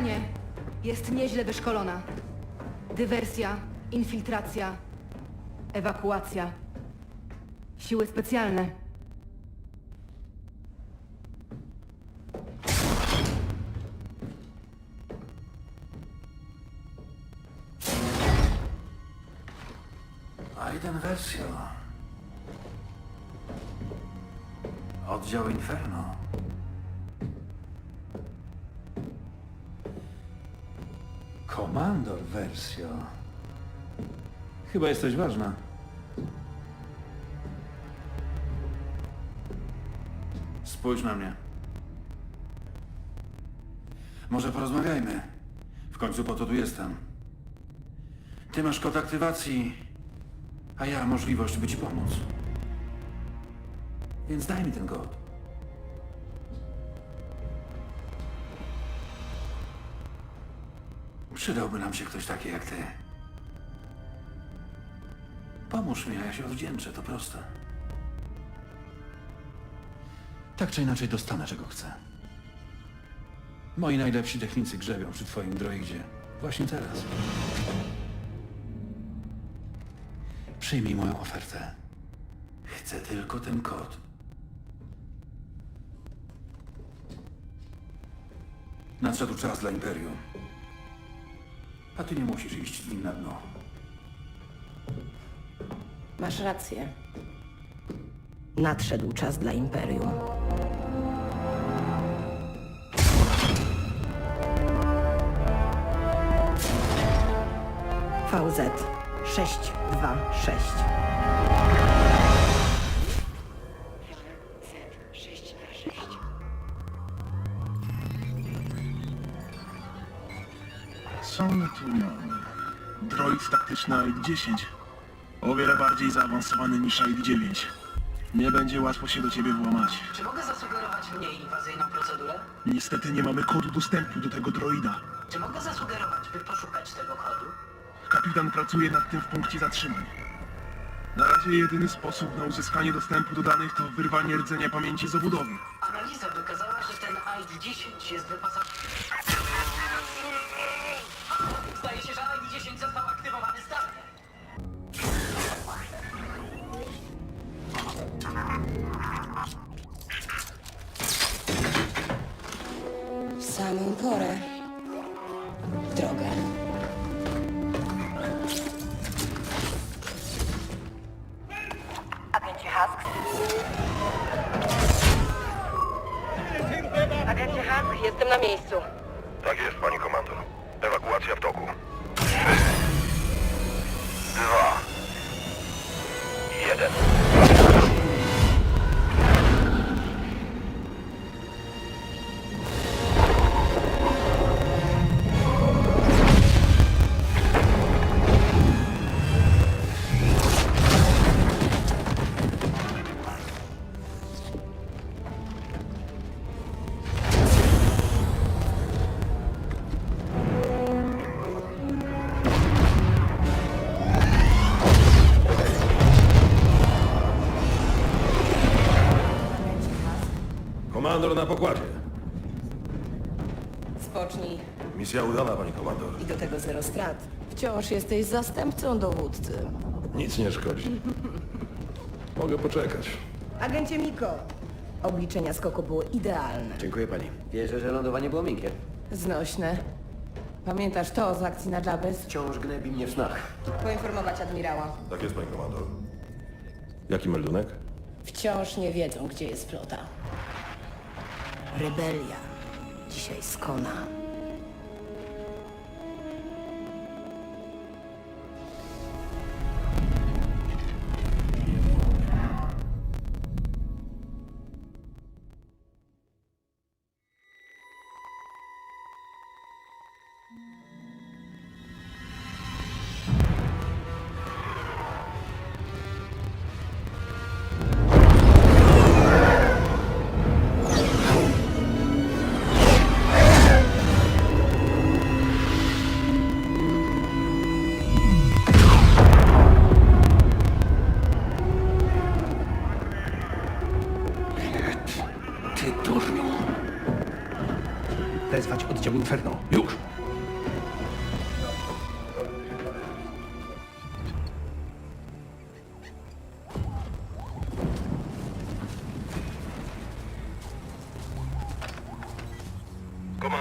Kapitanie, jest nieźle wyszkolona. Dywersja, infiltracja, ewakuacja. Siły specjalne. Aiden Versio. Oddział Inferno. Komandor Versio. Chyba jesteś ważna. Spójrz na mnie. Może porozmawiajmy. W końcu po to tu jestem. Ty masz kod aktywacji, a ja możliwość, by ci pomóc. Więc daj mi ten kod. Przydałby nam się ktoś taki jak ty. Pomóż mi, a ja się odwdzięczę, to proste. Tak czy inaczej dostanę, czego chcę. Moi najlepsi technicy grzebią przy twoim droidzie. Właśnie teraz. Przyjmij moją ofertę. Chcę tylko ten kod. Nadszedł czas dla Imperium. A ty nie musisz iść z nim na dno. Masz rację. Nadszedł czas dla Imperium. VZ 626. Droid taktyczny AID-10. O wiele bardziej zaawansowany niż AID-9. Nie będzie łatwo się do ciebie włamać. Czy mogę zasugerować mniej inwazyjną procedurę? Niestety nie mamy kodu dostępu do tego droida. Czy mogę zasugerować, by poszukać tego kodu? Kapitan pracuje nad tym w punkcie zatrzymań. Na razie jedyny sposób na uzyskanie dostępu do danych to wyrwanie rdzenia pamięci z obudowy. Analiza wykazała, że ten AID-10 jest wyposażony... samą porę. Komandor na pokładzie. Spocznij. Misja udana, pani komandor. I do tego zero strat. Wciąż jesteś zastępcą dowódcy. Nic nie szkodzi. Mogę poczekać. Agencie Miko. Obliczenia skoku były idealne. Dziękuję pani. Wierzę, że lądowanie było miękkie. Znośne. Pamiętasz to z akcji na Jabez? Wciąż gnębi mnie w snach. Poinformować admirała. Tak jest, pani komandor. Jaki meldunek? Wciąż nie wiedzą, gdzie jest flota. Rebelia. Dzisiaj skona.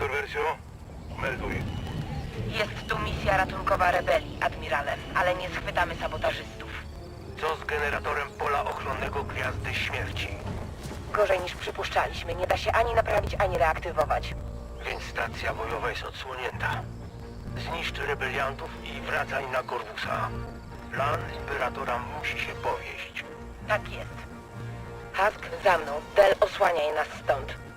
Komandor Wersjo? Melduj. Jest tu misja ratunkowa rebelii, admirale, ale nie schwytamy sabotażystów. Co z generatorem pola ochronnego Gwiazdy Śmierci? Gorzej niż przypuszczaliśmy, nie da się ani naprawić, ani reaktywować. Więc stacja bojowa jest odsłonięta. Zniszcz rebeliantów i wracaj na Korwusa. Plan Imperatora musi się powieść. Tak jest. Husk za mną, Del osłaniaj nas stąd.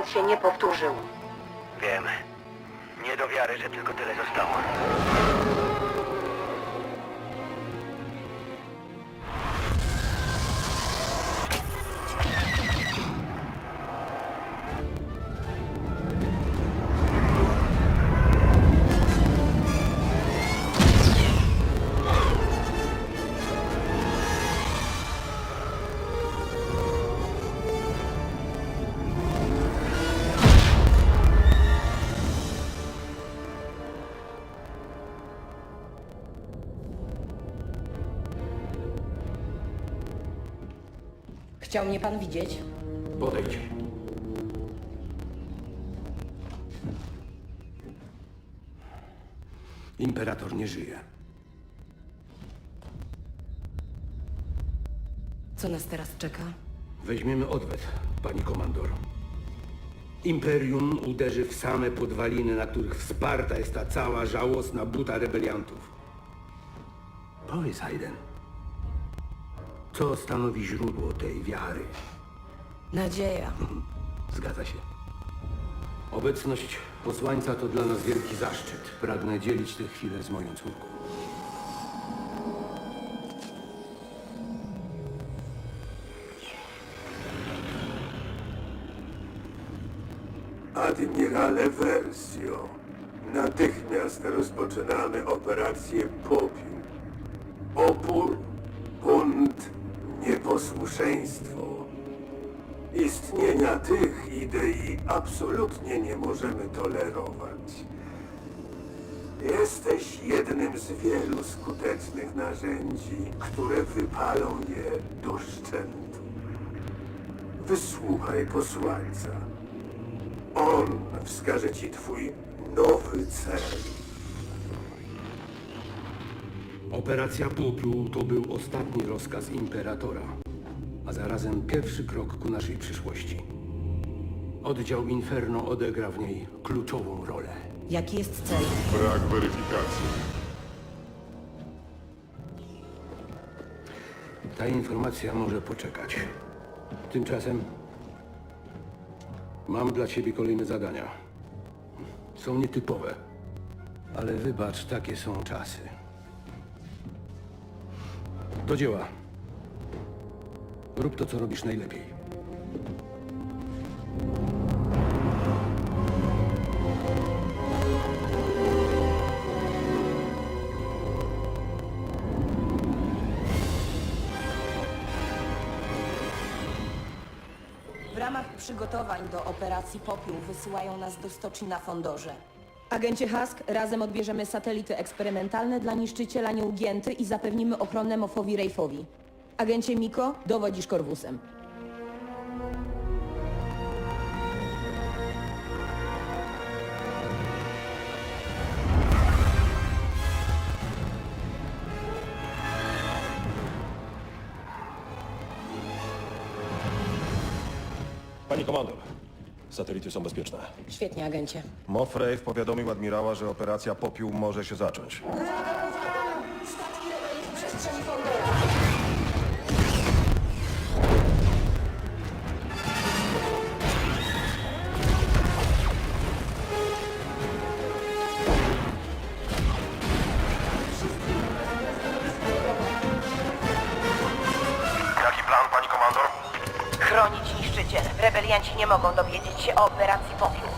Incydent się nie powtórzył. Wiem. Nie do wiary, że tylko tyle zostało. Chciał mnie pan widzieć? Podejdź. Imperator nie żyje. Co nas teraz czeka? Weźmiemy odwet, pani komandor. Imperium uderzy w same podwaliny, na których wsparta jest ta cała żałosna buta rebeliantów. Powiedz, Hayden, co stanowi źródło tej wiary? Nadzieja. Zgadza się. Obecność posłańca to dla nas wielki zaszczyt. Pragnę dzielić tę chwilę z moją córką. Admirale Versio, natychmiast rozpoczynamy operację Popiół. Istnienia tych idei absolutnie nie możemy tolerować. Jesteś jednym z wielu skutecznych narzędzi, które wypalą je do szczętu. Wysłuchaj posłańca. On wskaże ci twój nowy cel. Operacja Popiół to był ostatni rozkaz Imperatora, a zarazem pierwszy krok ku naszej przyszłości. Oddział Inferno odegra w niej kluczową rolę. Jaki jest cel? Brak weryfikacji. Ta informacja może poczekać. Tymczasem mam dla ciebie kolejne zadania. Są nietypowe, ale wybacz, takie są czasy. Do dzieła. Rób to, co robisz najlepiej. Przygotowań do operacji Popiół wysyłają nas do stoczni na Fondorze. Agencie Husk, razem odbierzemy satelity eksperymentalne dla niszczyciela nieugięty i zapewnimy ochronę Mofowi Rejfowi. Agencie Miko, dowodzisz Korwusem. Pani komandor, Satelity są bezpieczne. Świetnie, agencie. Moff Rave powiadomił admirała, że operacja Popiół może się zacząć. Rebelianci nie mogą dowiedzieć się o operacji Popiół.